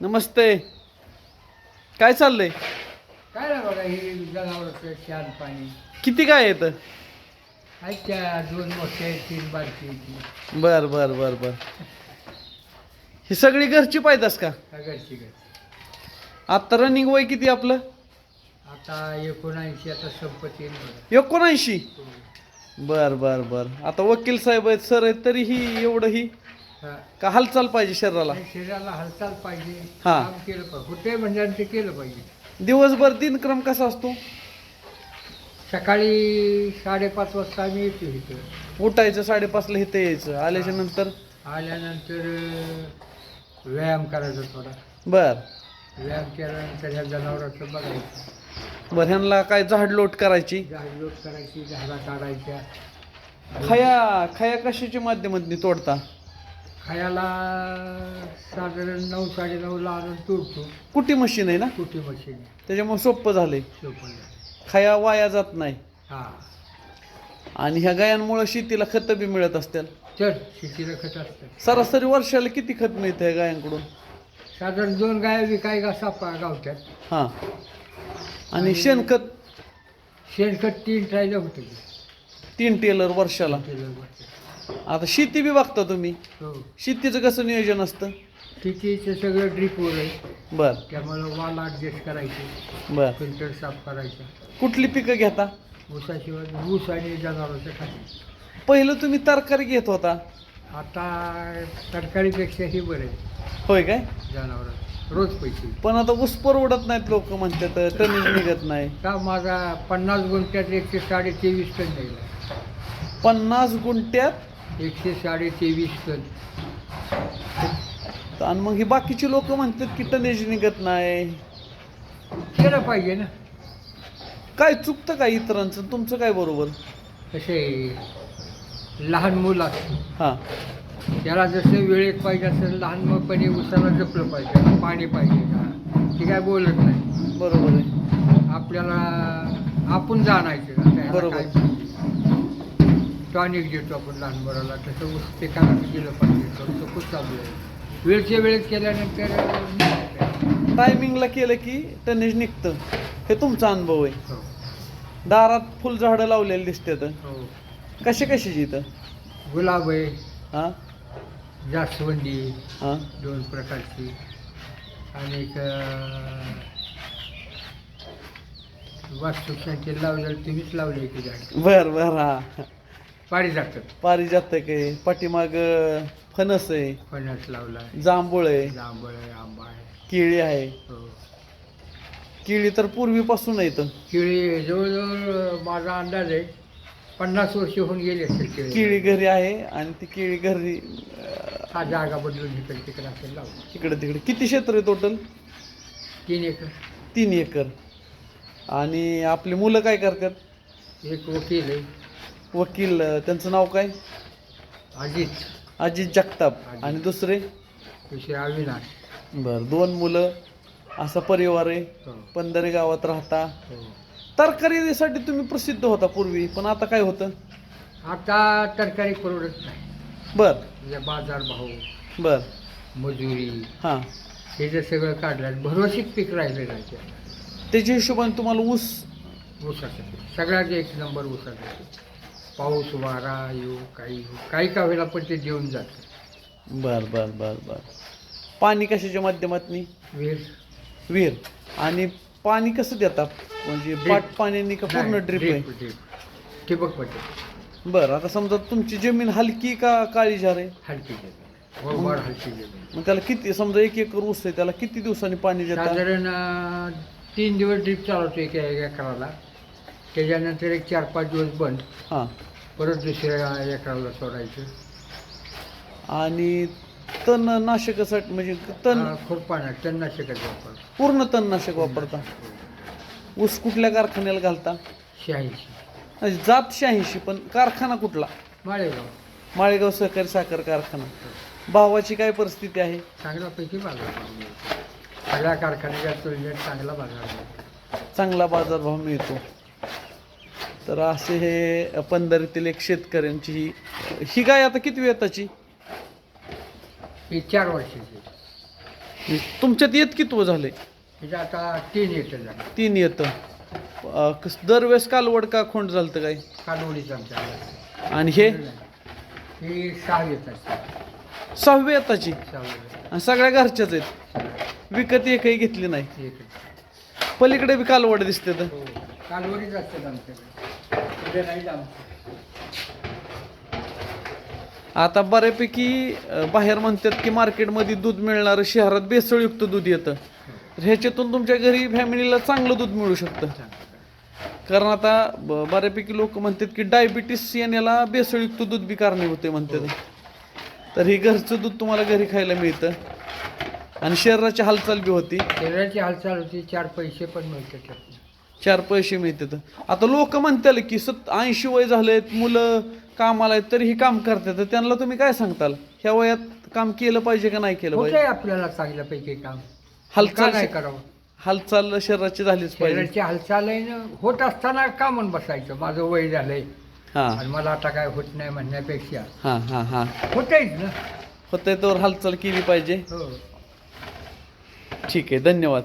नमस्ते. काय चाललंय? काय ना बघा हे जनावरचं छान पाणी. किती काय येतं आहेत त्या दोन आहेत, तीन बारकी आहेत. बर बर बर बर. ही सगळी घरची पायदास का? आता रनिंग वय किती आपलं? आता एकोणऐंशी आता संपत येईल बघा. एकोणऐंशी? बर बर बर. आता वकील साहेब आहेत सर आहेत तरीही एवढं ही हा. का हालचाल पाहिजे शरीराला? शरीराला हालचाल पाहिजे हा. काम केलं पाहिजे. होते म्हणजे ते केलं पाहिजे. दिवसभर दिनक्रम कसा असतो? सकाळी साडेपाच वाजता आम्ही येतो इथं. उठायचं साडेपाचला इथे यायचं. आल्याच्यानंतर आल्यानंतर अं, व्यायाम करायचा थोडा. बर. व्यायाम केल्यानंतर ह्या जनावरांचं बघायचं. बर ह्यांना काय झाडलोट करायची? झाड लोट करायची झाडा काढायच्या. खया खया कशाच्या माध्यमातून तोडता? खायला साधारण नऊ साडेनऊला आणून तोडतो कुटी मशीन आहे ना? कुटी मशीन त्याच्यामुळे सोपं झालंय. सोपं खया वाया जात नाही. हा. आणि ह्या गायांमुळे शेतीला खत बी मिळत असतील. तर शेतीला खत असतं सरासरी वर्षाला किती खत मिळतं ह्या गायांकडून? साधारण दोन गाय विकाय का सापा गावतात हां. आणि शेणखत? शेणखत तीन ट्रायला होतं. तीन टेलर वर्षाला. आता शेती बी बघता तुम्ही. हो. शेतीचं कसं नियोजन असतं? शेतीचं सगळं ड्रीपवर आहे. बर. त्यामुळं वाल ॲडजस्ट करायचे. बर. फिल्टर साफ करायचा. कुठली पिकं घेता? ऊसाशिवाय ऊस आणि जनावरांचं खाते. पहिलं तुम्ही तरकारी घेत होता. आता तरकारीपेक्षा हे बरं आहे. होय काय? जनावर. रोज पैसे. पण आता ऊस परवडत नाहीत लोक म्हणतात टनेज निघत नाही. का माझा पन्नास गुंठ्यात एकशे साडे तेवीस टन निघाला. पन्नास गुंठ्यात एकशे साडे तेवीस टन आणि मग ही बाकीची लोक म्हणतात की टनेज निघत नाही. केलं पाहिजे ना. काय चुकतं काय इतरांचं? तुमचं काय बरोबर? कसे लहान मुलं असतं हां. त्याला जसं वेळेत पाहिजे असं लहानपणी उसाला जपलं पाहिजे. पाणी पाहिजे. का ते काय बोलत नाही. बरोबर आहे. आपल्याला आपण जाणायचं. आता ह्याला बरोबर. काय? टॉनिक देतो आपण लहान मुलाला तसं ऊस पिकाला गेलं पाहिजे थोडंसं खूप चालू आहे. वेळच्या वेळेत केल्यानंतर टायमिंगला केलं की टनेज निघतं. हे तुमचा अनुभव आहे. हो. दारात फुलझाडं लावलेली दिसतात हो. कसे कशाची इथं? गुलाब आहे. हां? जास्वंदी. हां? दोन प्रकारची. आणि वास्तुशांती लावलेलं तुम्हीच लावले की झाड. बर बर. हा. पारिजात पारिजात आहे पाठीमाग फणस आहे. फणस लावला जांभूळ आहे. जांभळ आहे आंबा आहे. केळी आहे. हो. केळी तर पूर्वीपासून येतं केळी जवळजवळ माझा अंदाज आहे पन्नास वर्ष होऊन गेली असेल केळी. केळी घरी आहे आणि ती केळी घरी अं, हा जागा बदलून इकडे तिकडे असेल लावलं इकडे तिकडे. किती क्षेत्र आहे टोटल तीन एकर. तीन एकर. आणि आपली मुलं काय करतात? एक वकील आहे. वकील अं, त्यांचं नाव काय? अजित. अजित जगताप. आणि दुसरे? दुसरे अविनाश. बर दोन मुलं असा परिवार आहे. हो. पंधरे गावात राहता. हो. तरकारीसाठी तुम्ही प्रसिद्ध होता पूर्वी पण आता काय होतं? आता तरकारी परवडत नाही. बर. म्हणजे बाजार भाव बर. मजुरी हां. हे जे सगळं काढलं भरवशीत पीक राहिलं नाही ते. त्याच्या हिशोबाने तुम्हाला ऊस ऊसाचं सगळ्यात एक नंबर ऊसाचं पाऊस वारा येऊ काही येऊ काही का वेळेला पण ते देऊन जातं. बर बर बर बर. पाणी कशाच्या माध्यमातून? विहीर. विहीर. आणि पाणी कसं देतात? म्हणजे. पाट पाण्याने का पूर्ण ड्रिप आहे? ठिबक पद्धत बरं आता समजा तुमची जमीन हलकी का काळी झार आहे? हलकी जमीन. हलकी जमीन. मग त्याला किती समजा एक एकर ऊस आहे त्याला किती दिवसांनी पाणी देतात? साधारण अं, तीन दिवस ड्रीप चालवतो एक एकराला. त्याच्यानंतर एक चार पाच दिवस बंद. हां. परत दुसऱ्या एकराला सोडायचं. आणि तण नाशकासाठी म्हणजे तण अं, खुरपानं तणनाशकाचा वापर. पूर्ण तणनाशक वापरता. ऊस कुठल्या कारखान्याला घालता? शहाऐंशी. म्हणजे जात शहाऐंशी पण कारखाना कुठला? माळेगाव. माळेगाव सहकारी साखर कारखाना. भावाची काय परिस्थिती आहे? चांगल्यापैकी बाजार भाव मिळतो. सगळ्या कारखान्याच्या तुलनेत चांगला बाजार चांगला बाजारभाव मिळतो. तर असे हे पंधरीतील एक शेतकऱ्यांची ही ही गाय आता किती वेताची? ही चार वर्षाची. तुमच्यात येत कितवं झाले आता तीन येतं झालं. तीन येतं. कस- दरवेळेस कालवड का खोंड झालं काय? कालवडीचं आमच्या आणि हे? ही सहा येतात सहावी येताची? सहा आणि सगळ्या घरच्याच आहेत? विकत एकही घेतली नाही? पलीकडे बी कालवड दिसते तर? हो. कालवडीच असतात आमच्याकडे. उद्या आमचं. आता बऱ्यापैकी बाहेर म्हणतात की मार्केटमध्ये दूध मिळणारं शहरात भेसळयुक्त दूध येतं. ह्याच्यातून तुमच्या घरी फॅमिलीला चांगलं दूध मिळू शकतं. कारण आता बऱ्यापैकी लोक म्हणतात की डायबिटीस येण्याला भेसळयुक्त दूध बी आहे म्हणतात. तर हे घरचं दूध तुम्हाला घरी खायला मिळतं. आणि शरीराची हालचाल बी होती. शरीराची हालचाल होती चार पैसे पण मिळतात. चार पैसे मिळतात. आता लोक म्हणतात की सत ऐंशी वय झालेत मुलं कामाला आहेत तरी ही काम करतात. तर त्यांना तुम्ही काय सांगताल? ह्या वयात काम केलं पाहिजे का नाही केलं होतंय पाहिजे? आपल्याला चांगल्यापैकी काम? का हालचाल नाही करावं? हालचाल शरीराची झालीच पाहिजे. शरीराची हालचाल आहे ना होत असताना का म्हणून बसायचं. माझं वय झालंय. हा. आणि मला आता काय होत नाही म्हणण्यापेक्षा. हा हा हा. होतंयच ना. होतंय तर हालचाल केली पाहिजे. हो. ठीक आहे धन्यवाद.